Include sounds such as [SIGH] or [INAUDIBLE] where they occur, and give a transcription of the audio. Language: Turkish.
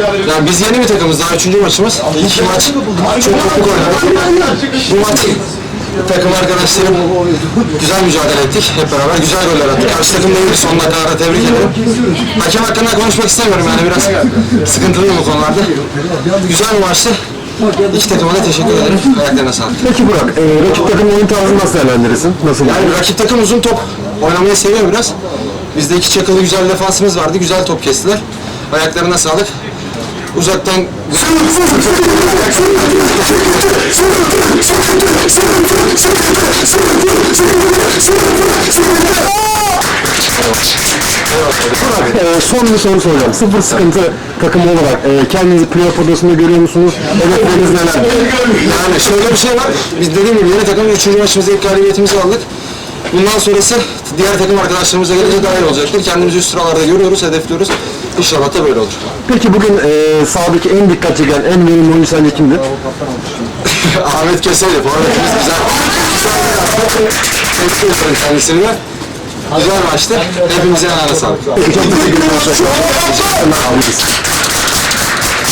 Yani biz yeni bir takımız. Daha üçüncü maçımız. İlk maç çok toplu oynadık. Bu maç takım arkadaşlarım güzel mücadele ettik hep beraber. Güzel goller attık. Karşı takım da iyiydi. Son dakikalarda tebrik ederim. Hakem hakkında konuşmak istemiyorum yani biraz sıkıntılıyım bu konularda. Güzel bir maçtı. İki takıma da teşekkür ederim. Ayaklarına sağlık. Peki Burak, e, rakip takımın oyun tarzını nasıl değerlendirirsin? Nasıl yani? Rakip takım uzun top oynamayı seviyor biraz. Bizde iki çakalı güzel defansımız vardı. Güzel top kestiler. Ayaklarına sağlık. Uzaktan Burak, e, son bir soru soracağım. Sıfır sıkıntı takımı olarak e, kendinizi playoff odasında görüyor musunuz? Hedefleriniz neler? yani şöyle bir şey var. Biz dediğim gibi yeni takım üçüncü maçımızda ilk galibiyetimizi aldık. Bundan sonrası diğer takım arkadaşlarımıza gelince daha iyi olacaktır. Kendimizi üst sıralarda görüyoruz, hedefliyoruz. İnşallah da böyle olur. Peki bugün e, sahadaki en dikkat çeken, en verimli oyuncu sence kimdi? [LAUGHS] Ahmet Keseli, forvetimiz güzel. Tebrik ederim kendisini de. Güzel maçtı. Hepimize ayağına sağlık. Çok teşekkür ederim.